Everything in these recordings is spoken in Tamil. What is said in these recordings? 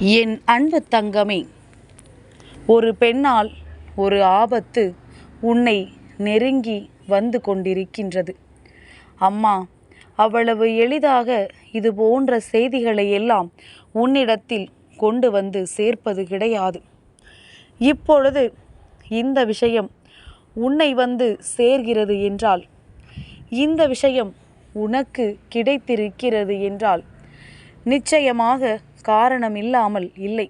என் அன்பு தங்கமே ஒரு பெண்ணால் ஒரு ஆபத்து உன்னை நெருங்கி வந்து கொண்டிருக்கின்றது. அம்மா அவ்வளவு எளிதாக இது போன்ற செய்திகளை எல்லாம் உன்னிடத்தில் கொண்டு வந்து சேர்ப்பது கிடையாது. இப்பொழுது இந்த விஷயம் உன்னை வந்து சேர்கிறது என்றால் இந்த விஷயம் உனக்கு கிடைத்திருக்கிறது என்றால் நிச்சயமாக காரணம் இல்லாமல் இல்லை.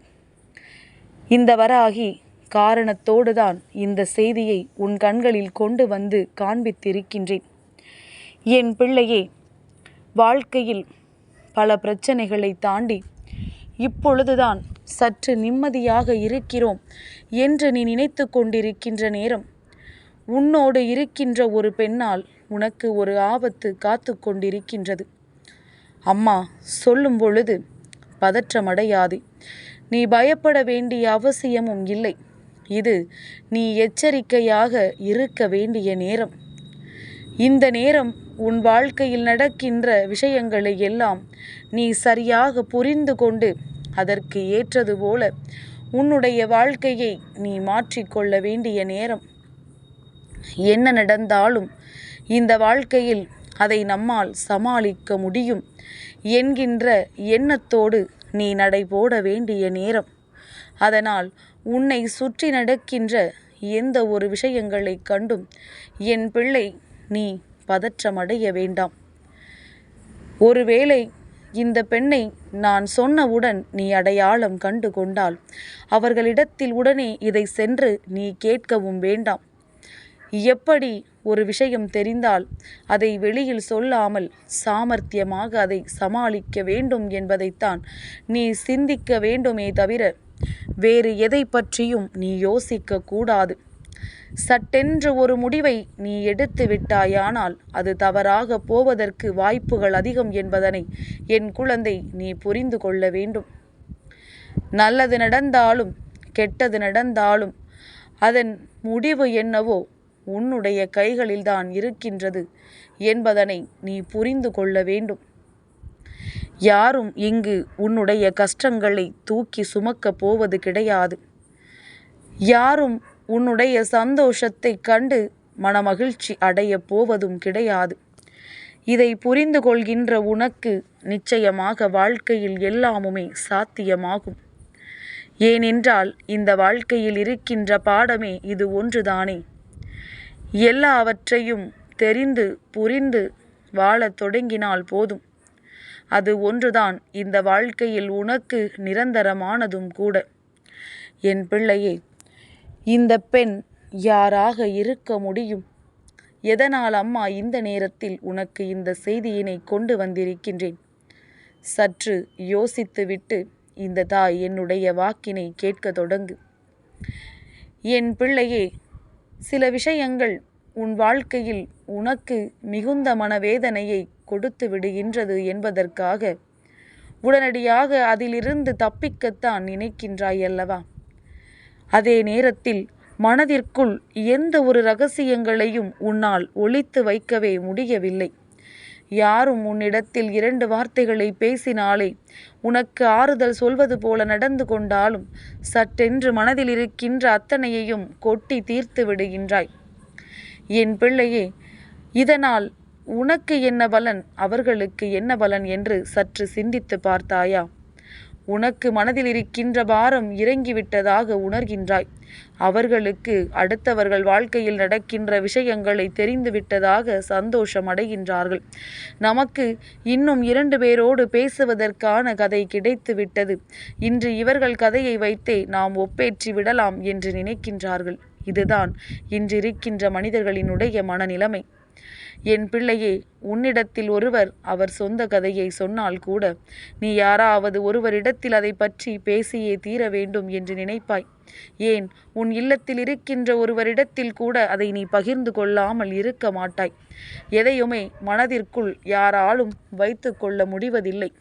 இந்த வராகி காரணத்தோடு தான் இந்த செய்தியை உன் கண்களில் கொண்டு வந்து காண்பித்திருக்கின்றேன். என் பிள்ளையே வாழ்க்கையில் பல பிரச்சனைகளை தாண்டி இப்பொழுதுதான் சற்று நிம்மதியாக இருக்கிறோம் என்று நீ நினைத்து கொண்டிருக்கின்ற நேரம். உன்னோடு இருக்கின்ற ஒரு பெண்ணால் உனக்கு ஒரு ஆபத்து காத்து கொண்டிருக்கின்றது. அம்மா சொல்லும் பொழுது பதற்றமடையாது. நீ பயப்பட வேண்டிய அவசியமும் இல்லை. இது நீ எச்சரிக்கையாக இருக்க வேண்டிய நேரம். இந்த நேரம் உன் வாழ்க்கையில் நடக்கின்ற விஷயங்களை எல்லாம் நீ சரியாக புரிந்து கொண்டு அதற்கு ஏற்றது போல உன்னுடைய வாழ்க்கையை நீ மாற்றிக்கொள்ள வேண்டிய நேரம். என்ன நடந்தாலும் இந்த வாழ்க்கையில் அதை நம்மால் சமாளிக்க முடியும் என்கின்ற எண்ணத்தோடு நீ நடைபோட வேண்டிய நேரம். அதனால் உன்னை சுற்றி நடக்கின்ற எந்த ஒரு விஷயங்களை கண்டும் என் பிள்ளை நீ பதற்றமடைய வேண்டாம். ஒருவேளை இந்த பெண்ணை நான் சொன்னவுடன் நீ அடையாளம் கண்டு கொண்டால் அவர்களிடத்தில் உடனே இதை சென்று நீ கேட்கவும் வேண்டாம். எப்படி ஒரு விஷயம் தெரிந்தால் அதை வெளியில் சொல்லாமல் சாமர்த்தியமாக அதை சமாளிக்க வேண்டும் என்பதைத்தான் நீ சிந்திக்க வேண்டுமே தவிர வேறு எதை பற்றியும் நீ யோசிக்க கூடாது. சட்டென்று ஒரு முடிவை நீ எடுத்து விட்டாயானால் அது தவறாக போவதற்கு வாய்ப்புகள் அதிகம் என்பதனை என் குழந்தை நீ புரிந்து கொள்ள வேண்டும். நல்லது நடந்தாலும் கெட்டது நடந்தாலும் அதன் முடிவு என்னவோ உன்னுடைய கைகளில்தான் இருக்கின்றது என்பதனை நீ புரிந்து கொள்ள வேண்டும். யாரும் இங்கு உன்னுடைய கஷ்டங்களை தூக்கி சுமக்கப் போவது கிடையாது. யாரும் உன்னுடைய சந்தோஷத்தை கண்டு மனமகிழ்ச்சி அடையப் போவதும் கிடையாது. இதை புரிந்து கொள்கின்ற உனக்கு நிச்சயமாக வாழ்க்கையில் எல்லாமுமே சாத்தியமாகும். ஏனென்றால் இந்த வாழ்க்கையில் இருக்கின்ற பாடமே இது ஒன்றுதானே. எல்லாவற்றையும் தெரிந்து புரிந்து வாழத் தொடங்கினால் போதும். அது ஒன்றுதான் இந்த வாழ்க்கையில் உனக்கு நிரந்தரமானதும் கூட. என் பிள்ளையே இந்த பெண் யாராக இருக்க முடியும்? எதனால் அம்மா இந்த நேரத்தில் உனக்கு இந்த செய்தியினை கொண்டு வந்திருக்கின்றேன்? சற்று யோசித்துவிட்டு இந்த தாய் என்னுடைய வாக்கினை கேட்க தொடங்கு. என் பிள்ளையே சில விஷயங்கள் உன் வாழ்க்கையில் உனக்கு மிகுந்த மனவேதனையை கொடுத்து விடுகின்றது என்பதற்காக உடனடியாக அதிலிருந்து தப்பிக்கத்தான் நினைக்கின்றாய் அல்லவா? அதே நேரத்தில் மனதிற்குள் எந்த ஒரு ரகசியங்களையும் உன்னால் ஒழித்து வைக்கவே முடியவில்லை. யாரும் உன்னிடத்தில் இரண்டு வார்த்தைகளை பேசினாலே உனக்கு ஆறுதல் சொல்வது போல நடந்து கொண்டாலும் சட்டென்று மனதில் இருக்கின்ற அத்தனையையும் கொட்டி தீர்த்து விடுகின்றாய். என் பிள்ளையே இதனால் உனக்கு என்ன பலன் அவர்களுக்கு என்ன பலன் என்று சற்று சிந்தித்து பார்த்தாயா? உனக்கு மனதில் இருக்கின்ற பாரம் இறங்கிவிட்டதாக உணர்கின்றாய். அவர்களுக்கு அடுத்தவர்கள் வாழ்க்கையில் நடக்கின்ற விஷயங்களை தெரிந்துவிட்டதாக சந்தோஷம் அடைகின்றார்கள் நமக்கு இன்னும் இரண்டு பேரோடு பேசுவதற்கான கதை கிடைத்து விட்டது இன்று இவர்கள் கதையை வைத்தே நாம் ஒப்பேற்றி விடலாம் என்று நினைக்கின்றார்கள். இதுதான் இன்றிருக்கின்ற மனிதர்களினுடைய மனநிலைமை. என் பிள்ளையே உன்னிடத்தில் ஒருவர் அவர் சொந்த கதையை சொன்னால் கூட நீ யாராவது ஒருவரிடத்தில் அதை பற்றி பேசியே தீர வேண்டும் என்று நினைப்பாய். ஏன் உன் இல்லத்தில் இருக்கின்ற ஒருவரிடத்தில் கூட அதை நீ பகிர்ந்து கொள்ளாமல் இருக்க மாட்டாய். எதையுமே மனதிற்குள் யாராலும் வைத்து கொள்ள முடிவதில்லை.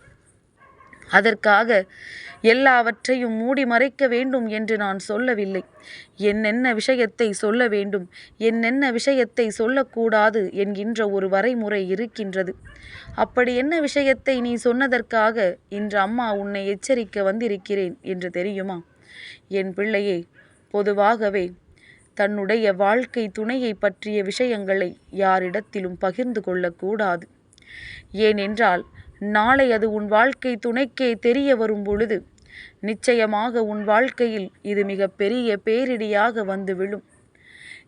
அதற்காக எல்லாவற்றையும் மூடி மறைக்க வேண்டும் என்று நான் சொல்லவில்லை. என்னென்ன விஷயத்தை சொல்ல வேண்டும் என்னென்ன விஷயத்தை சொல்லக்கூடாது என்கின்ற ஒரு வரைமுறை இருக்கின்றது. அப்படி என்ன விஷயத்தை நீ சொன்னதற்காக இன்று அம்மா உன்னை எச்சரிக்க வந்திருக்கிறேன் என்று தெரியுமா? என் பிள்ளையே பொதுவாகவே தன்னுடைய வாழ்க்கை துணையை பற்றிய விஷயங்களை யாரிடத்திலும் பகிர்ந்து கொள்ளக்கூடாது. ஏனென்றால் நாளை அது உன் வாழ்க்கை துணைக்கே தெரிய வரும் பொழுது நிச்சயமாக உன் வாழ்க்கையில் இது மிக பெரிய பேரிடியாக வந்து விழும்.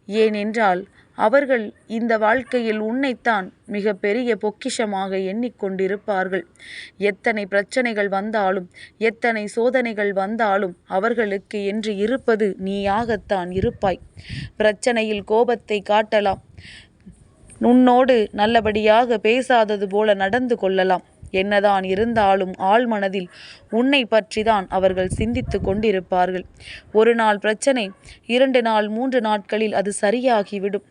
ஏனென்றால் அவர்கள் இந்த வாழ்க்கையில் உன்னைத்தான் மிக பெரிய பொக்கிஷமாக எண்ணிக்கொண்டிருப்பார்கள். எத்தனை பிரச்சனைகள் வந்தாலும் எத்தனை சோதனைகள் வந்தாலும் அவர்களுக்கு என்று இருப்பது நீயாகத்தான் இருப்பாய். பிரச்சனையில் கோபத்தை காட்டலாம். உன்னோடு நல்லபடியாக பேசாதது போல நடந்து கொள்ளலாம். என்னதான் இருந்தாலும் ஆழ்மனதில் உன்னை பற்றிதான் அவர்கள் சிந்தித்து கொண்டிருப்பார்கள். ஒரு நாள் பிரச்சனை இரண்டு நாள் மூன்று நாட்களில் அது சரியாகிவிடும்.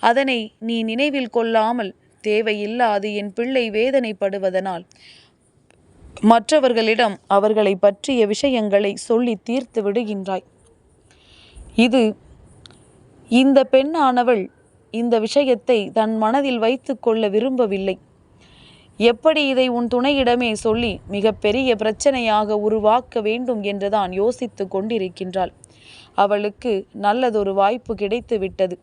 அதனை நீ நினைவில் கொள்ளாமல் தேவையில்லாது என் பிள்ளை வேதனைப்படுவதனால் மற்றவர்களிடம் அவர்களை பற்றிய விஷயங்களை சொல்லி தீர்த்து விடுகின்றாய். இது இந்த பெண்ணானவள் இந்த விஷயத்தை தன் மனதில் வைத்து கொள்ள விரும்பவில்லை. எப்படி இதை உன் துணையிடமே சொல்லி மிகப்பெரிய பிரச்சனையாக உருவாக்க வேண்டும் என்றுதான் யோசித்து கொண்டிருக்கின்றாள். அவளுக்கு நல்லதொரு வாய்ப்பு கிடைத்து விட்டது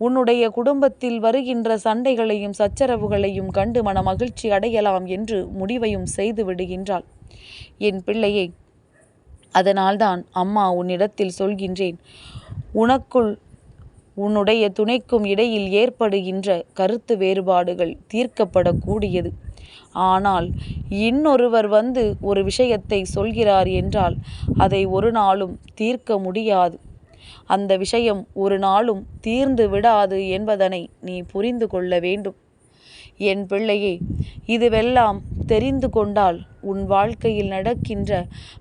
உன்னுடைய குடும்பத்தில் வருகின்ற சண்டைகளையும் சச்சரவுகளையும் கண்டு மன மகிழ்ச்சி அடையலாம் என்று முடிவையும் செய்து விடுகின்றாள். என் பிள்ளையை அதனால்தான் அம்மா உன்னிடத்தில் சொல்கின்றேன். உனக்குள் உன்னுடைய துணைக்கும் இடையில் ஏற்படுகின்ற கருத்து வேறுபாடுகள் தீர்க்கப்படக்கூடியது. ஆனால் இன்னொருவர் வந்து ஒரு விஷயத்தை சொல்கிறார் என்றால் அதை ஒரு நாளும் தீர்க்க முடியாது. அந்த விஷயம் ஒரு நாளும் தீர்ந்து விடாது என்பதனை நீ புரிந்து கொள்ள வேண்டும். என் பிள்ளையே இதுவெல்லாம் தெரிந்து கொண்டால் உன் வாழ்க்கையில் நடக்கின்ற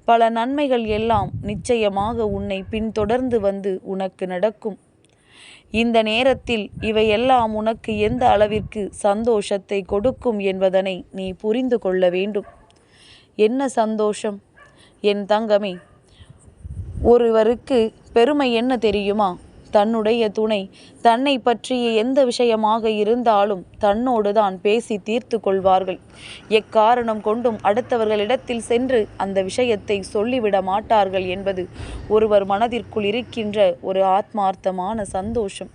பல நன்மைகள் எல்லாம் நிச்சயமாக உன்னை பின்தொடர்ந்து வந்து உனக்கு நடக்கும். இந்த நேரத்தில் இவையெல்லாம் உனக்கு எந்த அளவிற்கு சந்தோஷத்தை கொடுக்கும் என்பதனை நீ புரிந்து கொள்ள வேண்டும். என்ன சந்தோஷம்? என் தங்கமே ஒருவருக்கு பெருமை என்ன தெரியுமா? தன்னுடைய துணை. தன்னை பற்றிய எந்த விஷயமாக இருந்தாலும் தன்னோடு தான் பேசி தீர்த்து கொள்வார்கள். எக்காரணம் கொண்டும் அடுத்தவர்களிடத்தில் சென்று அந்த விஷயத்தை சொல்லிவிட மாட்டார்கள் என்பது ஒருவர் மனதிற்குள் இருக்கின்ற ஒரு ஆத்மார்த்தமான சந்தோஷம்.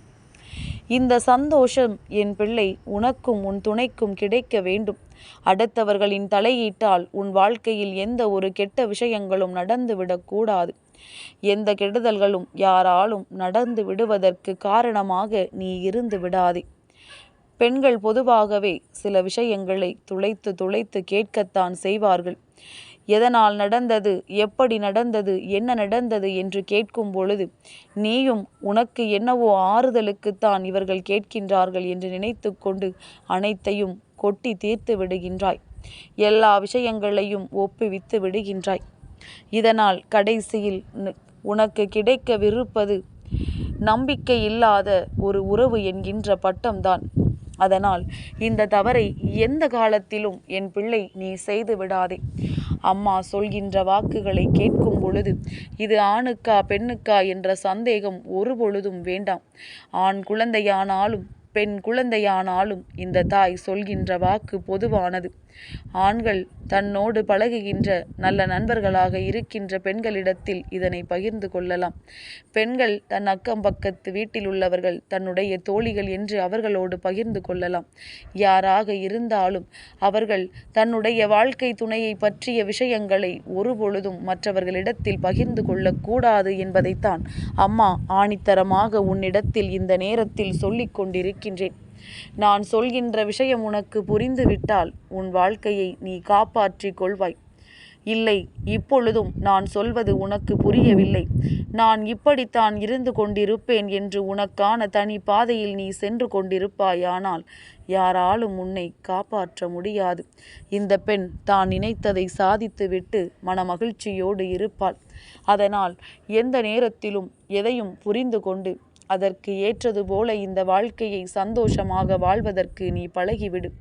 இந்த சந்தோஷம் என் பிள்ளை உனக்கும் உன் துணைக்கும் கிடைக்க வேண்டும். அடுத்தவர்களின் தலையீட்டால் உன் வாழ்க்கையில் எந்த ஒரு கெட்ட விஷயங்களும் நடந்துவிடக்கூடாது எந்த கெடுதல்களும் யாராலும் நடந்து விடுவதற்கு காரணமாக நீ இருந்து விடாதே. பெண்கள் பொதுவாகவே சில விஷயங்களை துளைத்து துளைத்து கேட்கத்தான் செய்வார்கள். எதனால் நடந்தது எப்படி நடந்தது என்ன நடந்தது என்று கேட்கும் பொழுது நீயும் உனக்கு என்னவோ ஆறுதலுக்குத்தான் இவர்கள் கேட்கின்றார்கள் என்று நினைத்து கொண்டு அனைத்தையும் கொட்டி தீர்த்து விடுகின்றாய். எல்லா விஷயங்களையும் ஒப்புவித்து விடுகின்றாய். இதனால் கடைசியில் உனக்கு கிடைக்கவிருப்பது நம்பிக்கை இல்லாத ஒரு உறவு என்கின்ற பட்டம்தான். அதனால் இந்த தவறை எந்த காலத்திலும் என் பிள்ளை நீ செய்து விடாதே. அம்மா சொல்கின்ற வாக்குகளை கேட்கும் பொழுது இது ஆணுக்கா பெண்ணுக்கா என்ற சந்தேகம் ஒரு பொழுதும் வேண்டாம். ஆண் குழந்தையானாலும் பெண் குழந்தையானாலும் இந்த தாய் சொல்கின்ற வாக்கு பொதுவானது. ஆண்கள் தன்னோடு பழகுகின்ற நல்ல நண்பர்களாக இருக்கின்ற பெண்களிடத்தில் இதனை பகிர்ந்து கொள்ளலாம். பெண்கள் தன் அக்கம் பக்கத்து வீட்டில் உள்ளவர்கள் தன்னுடைய தோழிகள் என்று அவர்களோடு பகிர்ந்து கொள்ளலாம். யாராக இருந்தாலும் அவர்கள் தன்னுடைய வாழ்க்கை துணையை பற்றிய விஷயங்களை ஒருபொழுதும் மற்றவர்களிடத்தில் பகிர்ந்து கொள்ளக்கூடாது என்பதைத்தான் அம்மா ஆணித்தரமாக உன்னிடத்தில் இந்த நேரத்தில் சொல்லிக் கொண்டிருக்கின்றேன். நான் சொல்கின்ற விஷயம் உனக்கு புரிந்துவிட்டால் உன் வாழ்க்கையை நீ காப்பாற்றிக் கொள்வாய். இல்லை இப்பொழுதும் நான் சொல்வது உனக்கு புரியவில்லை. நான் இப்படித்தான் இருந்து கொண்டிருப்பேன் என்று உனக்கான தனி பாதையில் நீ சென்று கொண்டிருப்பாயானால் யாராலும் உன்னை காப்பாற்ற முடியாது. இந்த பெண் தான் நினைத்ததை சாதித்துவிட்டு மனமகிழ்ச்சியோடு இருப்பாள். அதனால் எந்த நேரத்திலும் எதையும் புரிந்து கொண்டு அதற்கு ஏற்றது போல இந்த வாழ்க்கையை சந்தோஷமாக வாழ்வதற்கு நீ பழகிவிடு.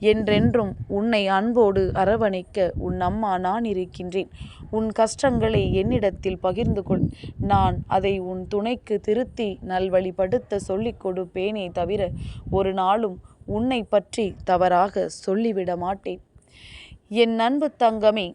என்றென்றும் உன்னை அன்போடு அரவணைக்க உன் அம்மா நான் இருக்கின்றேன். உன் கஷ்டங்களை என்னிடத்தில் பகிர்ந்து கொள். நான் அதை உன் துணைக்கு திருத்தி நல்வழிப்படுத்த சொல்லிக் கொடுப்பேனே தவிர ஒரு நாளும் உன்னை பற்றி தவறாக சொல்லிவிட மாட்டேன். என் அன்பு தங்கமே